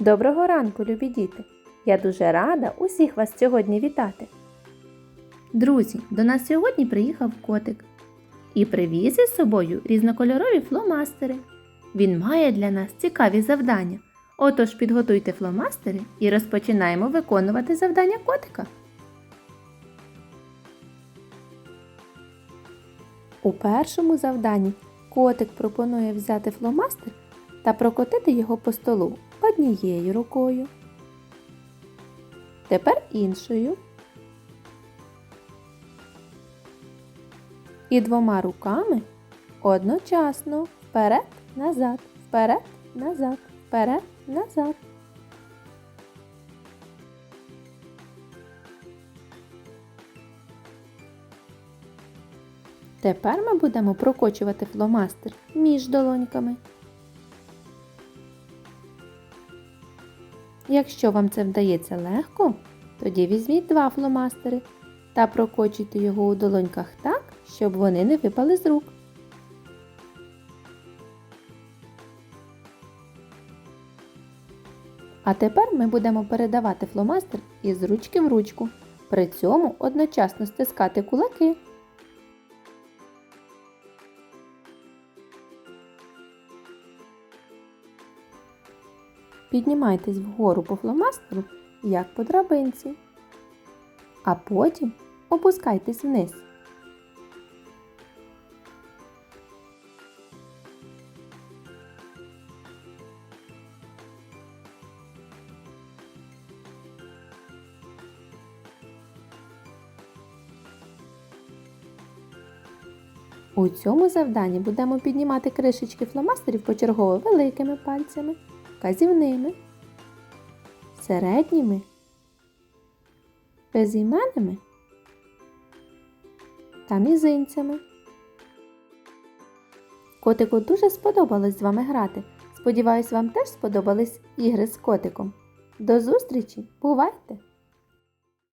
Доброго ранку, любі діти! Я дуже рада усіх вас сьогодні вітати. Друзі, до нас сьогодні приїхав котик і привіз із собою різнокольорові фломастери. Він має для нас цікаві завдання. Отож підготуйте фломастери і розпочинаємо виконувати завдання котика. У першому завданні котик пропонує взяти фломастер та прокотити його по столу однією рукою. Тепер іншою. І двома руками одночасно вперед, назад, вперед, назад, вперед, назад. Тепер ми будемо прокочувати фломастер між долоньками. Якщо вам це вдається легко, тоді візьміть два фломастери та прокочуйте його у долоньках так, щоб вони не випали з рук. А тепер ми будемо передавати фломастер із ручки в ручку. При цьому одночасно стискати кулаки. Піднімайтесь вгору по фломастеру, як по драбинці, а потім опускайтесь вниз. У цьому завданні будемо піднімати кришечки фломастерів почергово великими пальцями, вказівними, середніми, безіменними та мізинцями. Котику дуже сподобалось з вами грати. Сподіваюсь, вам теж сподобались ігри з котиком. До зустрічі! Бувайте!